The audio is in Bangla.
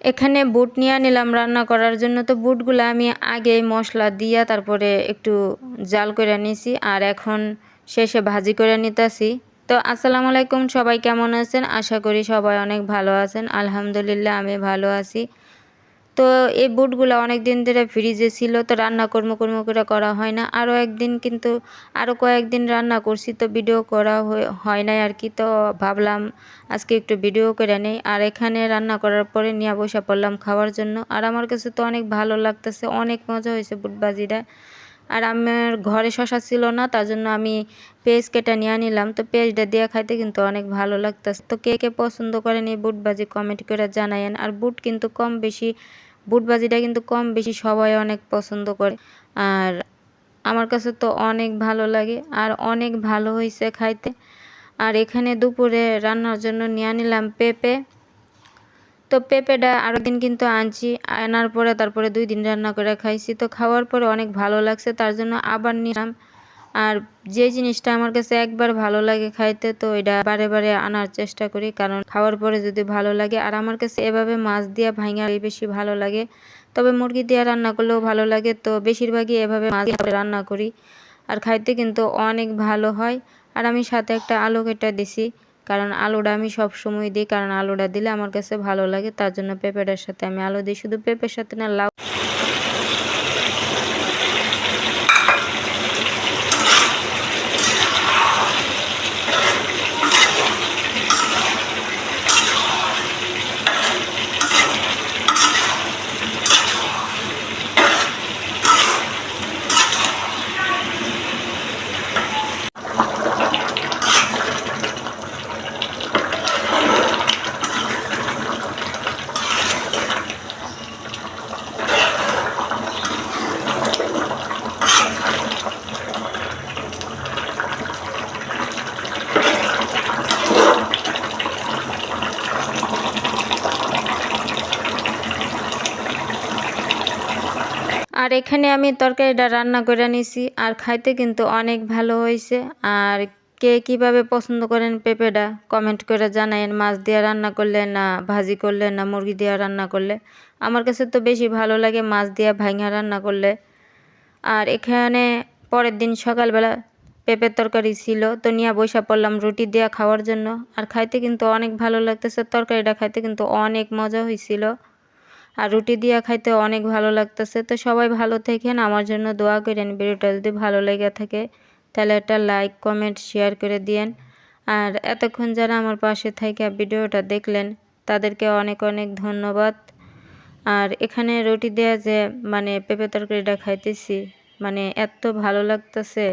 এখানে বুট নিয়ে নিলাম রান্না করার জন্য। তো বুটগুলো আমি আগে মশলা দিয়া তারপরে একটু জাল করে নিছি আর এখন শেষে ভাজি করে নিতেছি। তো আসসালামু আলাইকুম, সবাই কেমন আছেন? আশা করি সবাই অনেক ভালো আছেন। আলহামদুলিল্লাহ, আমি ভালো আছি। তো এই বুটগুলো অনেক দিন ধরে ফ্রিজে ছিল, তো রান্না কর্ম কর্ম করে করা হয় না। আরও একদিন কিন্তু আরও কয়েকদিন রান্না করছি, তো ভিডিও করা হয় নাই আর কি। তো ভাবলাম আজকে একটু ভিডিও করে নেই। আর এখানে রান্না করার পরে নিয়ে বসে পড়লাম খাওয়ার জন্য। আর আমার কাছে তো অনেক ভালো লাগতেছে, অনেক মজা হয়েছে বুটবাজিটা আর আমার ঘরে শশা ছিল না, তার জন্য আমি পেঁয়াজ কেটে নিয়ে নিলাম। তো পেঁয়াজটা দিয়ে খাইতে কিন্তু অনেক ভালো লাগতেছে। তো কে কে পছন্দ করেন এই বুটবাজি কমেন্ট করে জানায়েন। আর বুট কিন্তু কম বেশি বুটবাজিটা কিন্তু কম বেশি সবাই অনেক পছন্দ করে। আর আমার কাছে তো অনেক ভালো লাগে আর অনেক ভালো হয়েছে খাইতে। আর এখানে দুপুরে রান্নার জন্য নিয়ে নিলাম পেঁপে। তো পেঁপেটা আরও দিন কিন্তু আনছি, আনার পরে তারপরে দুই দিন রান্না করে খাইছি। তো খাওয়ার পরে অনেক ভালো লাগছে, তার জন্য আবার নিলাম আর যে জিনিসটা আমার কাছে একবার ভালো লাগে খাইতে, তো এটা বারে বারে আনার চেষ্টা করি। কারণ খাওয়ার পরে যদি ভালো লাগে, আর আমার কাছে এভাবে মাছ দিয়ে ভাঙা বেশি ভালো লাগে, তবে মুরগি দিয়ে রান্না করলেও ভালো লাগে। তো বেশিরভাগই এভাবে মাছ দিয়ে রান্না করি। আর খাইতে কিন্তু অনেক ভালো হয়। আর আমি সাথে একটা আলু কেটে দিছি। কারণ আলুটা আমি সব সময় দিই, কারণ আলুটা দিলে আমার কাছে ভালো লাগে। তার জন্য পেঁপেটার সাথে আমি আলু দিই। শুধু পেঁপের সাথে না, লাউ আর এখানে আমি তরকারিটা রান্না করে নিছি। আর খাইতে কিন্তু অনেক ভালো হয়েছে। আর কে কীভাবে পছন্দ করেন পেঁপেটা কমেন্ট করে জানায়েন। মাছ দিয়ে রান্না করলে না ভাজি করলে না মুরগি দিয়ে রান্না করলে? আমার কাছে তো বেশি ভালো লাগে মাছ দিয়ে ভাঙা রান্না করলে। আর এখানে পরের দিন সকালবেলা পেঁপের তরকারি ছিল, তো নিয়ে বৈশা পড়লাম রুটি দেওয়া খাওয়ার জন্য। আর খাইতে কিন্তু অনেক ভালো লাগতেছে। তরকারিটা খাইতে কিন্তু অনেক মজা হয়েছিল। আর রুটি দিয়া খাইতে অনেক ভালো লাগতেছে। তো সবাই ভালো থাকেন, আমার জন্য দোয়া করেন ভিডিওটা যদি ভালো লেগে থাকে, তাহলে একটা লাইক, কমেন্ট, শেয়ার করে দিয়েন। আর এতক্ষণ যারা আমার পাশে থেকে ভিডিওটা দেখলেন, তাদেরকে অনেক অনেক ধন্যবাদ। আর এখানে রুটি দেওয়া যে মানে পেঁপে তরকারিটা খাইতেছি মানে এত ভালো লাগতেছে।